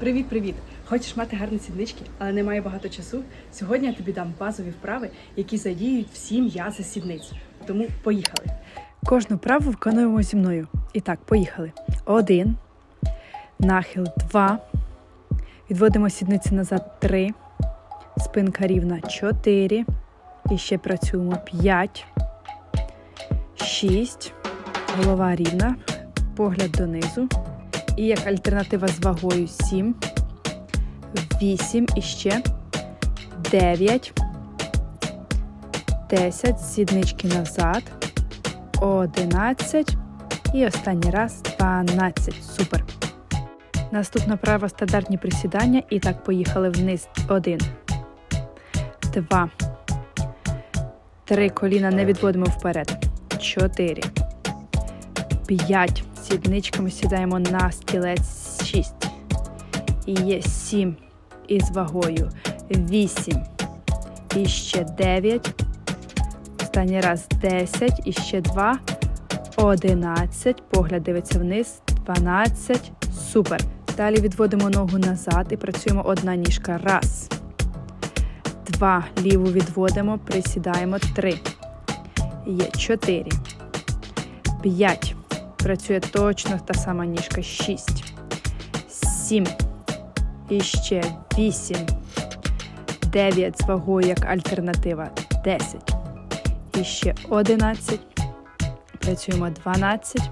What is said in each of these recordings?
Привіт-привіт! Хочеш мати гарні сіднички, але немає багато часу? Сьогодні я тобі дам базові вправи, які задіюють всі м'язи сідниць. Тому поїхали. Кожну вправу виконуємо зі мною. І так, поїхали. Один. Нахил два. Відводимо сідниці назад три. Спинка рівна чотири. І ще працюємо п'ять. Шість. Голова рівна. Погляд донизу. І як альтернатива з вагою 7, 8 і ще 9, 10, сіднички назад, 11 і останній раз 12. Супер. Наступна права стандартні присідання. І так, поїхали вниз. 1, 2, 3 коліна не відводимо вперед. 4, 5. Сідничками сідаємо на стілець 6. І є 7 із вагою 8. І ще 9. Останній раз 10. І ще 2. 11. Погляд дивиться вниз. 12. Супер. Далі відводимо ногу назад і працюємо одна ніжка. Раз. Два. Ліву відводимо. Присідаємо. Три. Є 4. 5. Працює точно та сама ніжка. 6, 7, і ще 8, 9 з вагою як альтернатива. 10, і ще 11. Працюємо 12.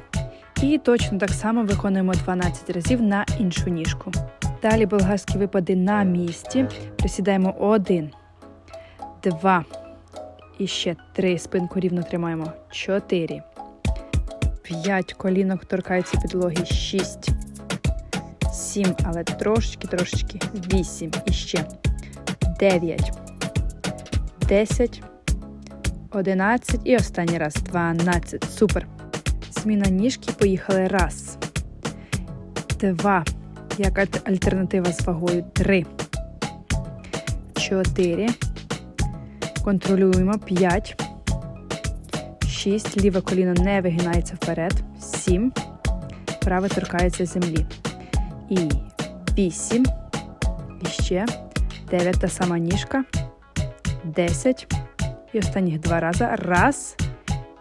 І точно так само виконуємо 12 разів на іншу ніжку. Далі болгарські випади на місці. Присідаємо 1, 2, і ще 3. Спинку рівно тримаємо. 4. 5 колінок торкаються підлоги, 6, 7, але трошечки, трошечки, 8 і ще 9, 10, 11 і останній раз 12. Супер. Зміна ніжки. Поїхали. Раз, два. Як альтернатива з вагою 3, 4. Контролюємо 5. 6. Ліве коліно не вигинається вперед. 7. Праве торкається землі. І 8. І ще 9. Та сама ніжка. 10. І останніх два рази. Раз.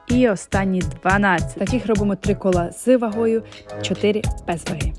І останні 12. Таких робимо три кола з вагою, 4 без ваги.